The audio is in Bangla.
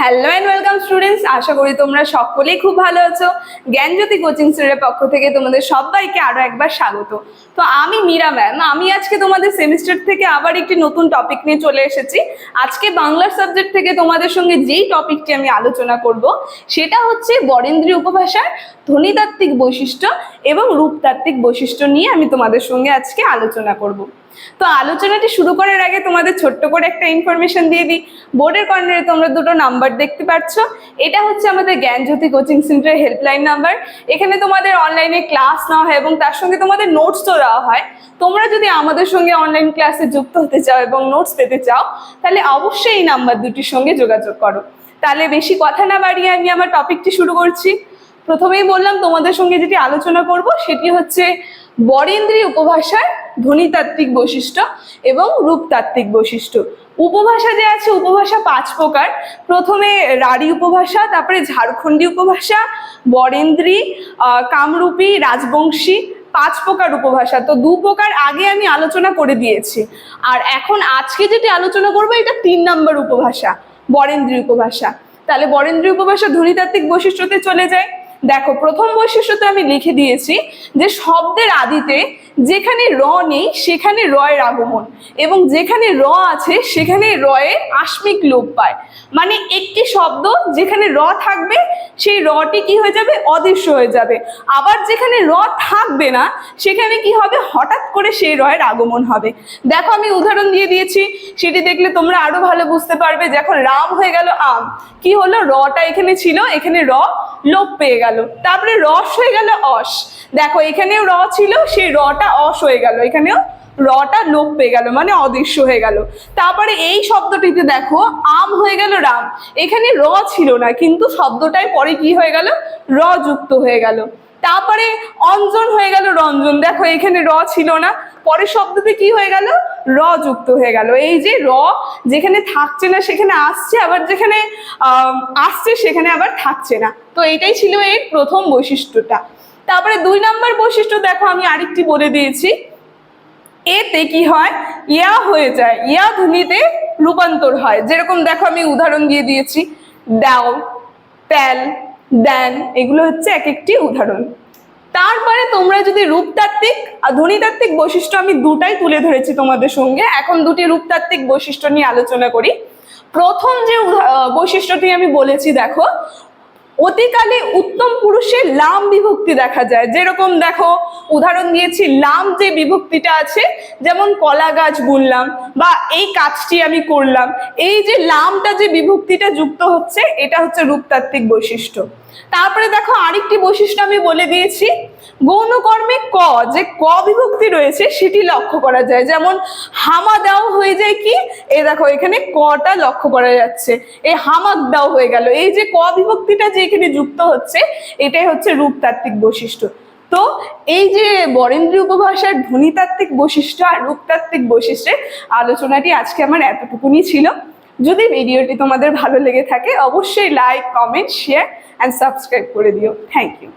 হ্যালো অ্যান্ড ওয়েলকাম স্টুডেন্টস আশা করি তোমরা সকলেই খুব ভালো আছো। জ্ঞানজ্যোতি কোচিং সেন্টারের পক্ষ থেকে তোমাদের সবাইকে আরও একবার স্বাগত। তো আমি মীরা ম্যাম আমি আজকে তোমাদের সেমিস্টার থেকে আবার একটি নতুন টপিক নিয়ে চলে এসেছি। আজকে বাংলার সাবজেক্ট থেকে তোমাদের সঙ্গে যেই টপিকটি আমি আলোচনা করব, সেটা হচ্ছে বরেন্দ্রী উপভাষার ধ্বনিতাত্ত্বিক বৈশিষ্ট্য এবং রূপতাত্ত্বিক বৈশিষ্ট্য নিয়ে আমি তোমাদের সঙ্গে আজকে আলোচনা করব। তো আলোচনাটি শুরু করার আগে তোমাদের ছোট্ট করে একটা ইনফরমেশন দিয়ে দিই। বোর্ডের কর্নারে তোমরা দুটো নাম্বার দেখতে পাচ্ছ। এটা হচ্ছে আমাদের জ্ঞানজ্যোতি কোচিং সেন্টারের হেল্পলাইন নাম্বার এখানে তোমাদের অনলাইনে ক্লাস নেওয়া হয় এবং তার সঙ্গে তোমাদের নোটসও দেওয়া হয়। তোমরা যদি আমাদের সঙ্গে অনলাইন ক্লাসে যুক্ত হতে চাও এবং নোটস পেতে চাও, তাহলে অবশ্যই এই নাম্বার দুটির সঙ্গে যোগাযোগ করো। তাহলে বেশি কথা না বাড়িয়ে আমি আমার টপিকটি শুরু করছি। প্রথমেই বললাম, তোমাদের সঙ্গে যেটি আলোচনা করব, সেটি হচ্ছে বরেন্দ্রী উপভাষার ধ্বনিতাত্ত্বিক বৈশিষ্ট্য এবং রূপতাত্ত্বিক বৈশিষ্ট্য। উপভাষা যে আছে, উপভাষা পাঁচ প্রকার। প্রথমে রাঢ়ী উপভাষা, তারপরে ঝাড়খণ্ডী উপভাষা, বরেন্দ্রী কামরূপী, রাজবংশী, পাঁচ প্রকার উপভাষা। তো দু প্রকার আগে আমি আলোচনা করে দিয়েছি। আর এখন আজকে যেটি আলোচনা করব, এটা তিন নম্বর উপভাষা, বরেন্দ্রী উপভাষা। তাহলে বরেন্দ্রী উপভাষা ধ্বনিতাত্ত্বিক বৈশিষ্ট্যতে চলে যায়। দেখো, প্রথম বৈশিষ্ট্যতে আমি লিখে দিয়েছি যে শব্দের আদিতে যেখানে র নেই, সেখানে রয়ের আগমন এবং যেখানে র আছে, সেখানে রয়ের আশ্মিক লোপ পায়। মানে একটি শব্দ যেখানে র থাকবে, সেই রটি কি হয়ে যাবে? অদৃশ্য হয়ে যাবে। আবার যেখানে র থাকবে না, সেখানে কি হবে? হঠাৎ করে সেই রয়ের আগমন হবে। দেখো, আমি উদাহরণ দিয়ে দিয়েছি। সেটি দেখলে তোমরা আরও ভালো বুঝতে পারবে যখন রাম হয়ে গেল আম। কি হলো? রটা এখানে ছিল, এখানে র লোপ পেয়ে গেল। তারপরে রস হয়ে গেল অস। দেখো, এখানেও র ছিল, সেই রটা অস হয়ে গেল। এখানেও রটা লোপ পেয়ে গেল মানে অদৃশ্য হয়ে গেল। তারপরে এই শব্দটিতে দেখো, আম হয়ে গেল রাম। এখানে র ছিল না, কিন্তু শব্দটাই পরে কি হয়ে গেল? র যুক্ত হয়ে গেল। তারপরে অঞ্জন হয়ে গেল রঞ্জন। দেখো, এখানে র ছিল না। পরের শব্দতে কি হয়ে গেল? র যুক্ত হয়ে গেল। এই যে র, যেখানে থাকছে না সেখানে আসছে, আবার যেখানে আসছে সেখানে আবার থাকছে না। তো এটাই ছিল এর প্রথম বৈশিষ্ট্যটা। তারপরে দুই নম্বর বৈশিষ্ট্য দেখো, আমি আরেকটি বলে দিয়েছি। এতে কি হয়? ইয়া হয়ে যায়, ইয়া ধ্বনিতে রূপান্তর হয়। যেরকম দেখো, আমি উদাহরণ দিয়ে দিয়েছি। দাও তেল দেন এগুলো হচ্ছে এক একটি উদাহরণ। তারপরে তোমরা যদি রূপতাত্ত্বিক আর ধ্বনিতাত্ত্বিক বৈশিষ্ট্য আমি দুটাই তুলে ধরেছি তোমাদের সঙ্গে, এখন দুটি রূপতাত্ত্বিক বৈশিষ্ট্য নিয়ে আলোচনা করি। প্রথম যে বৈশিষ্ট্যটি আমি বলেছি, দেখো অতিকালে উত্তম পুরুষের লাম বিভক্তি দেখা যায়। যেরকম দেখো, উদাহরণ দিয়েছি, লাম যে বিভক্তিটা আছে, যেমন কলা গাছ বুনলাম বা এই কাজটি আমি করলাম, এই যে লামটা যে বিভক্তিটা যুক্ত হচ্ছে, এটা হচ্ছে রূপতাত্ত্বিক বৈশিষ্ট্য। তারপরে দেখো, আরেকটি বৈশিষ্ট্য আমি বলে দিয়েছি গৌণ কর্মে ক, যে ক বিভক্তি রয়েছে, সেটি লক্ষ্য করা যায়। যেমন, হামা দাও হয়ে যায় কি? এই দেখো, এখানে কটা লক্ষ্য করা যাচ্ছে। এই হামাক দাও হয়ে গেল। এই যে ক বিভক্তিটা যে এখানে যুক্ত হচ্ছে, এটাই হচ্ছে রূপতাত্ত্বিক বৈশিষ্ট্য। তো এই যে বরেন্দ্রী উপভাষার ধ্বনিতাত্ত্বিক বৈশিষ্ট্য আর রূপতাত্ত্বিক বৈশিষ্ট্যের আলোচনাটি আজকে আমার এতটুকুনি ছিল। যদি ভিডিওটি তোমাদের ভালো লেগে থাকে, অবশ্যই like comment share and subscribe করে দিও। Thank you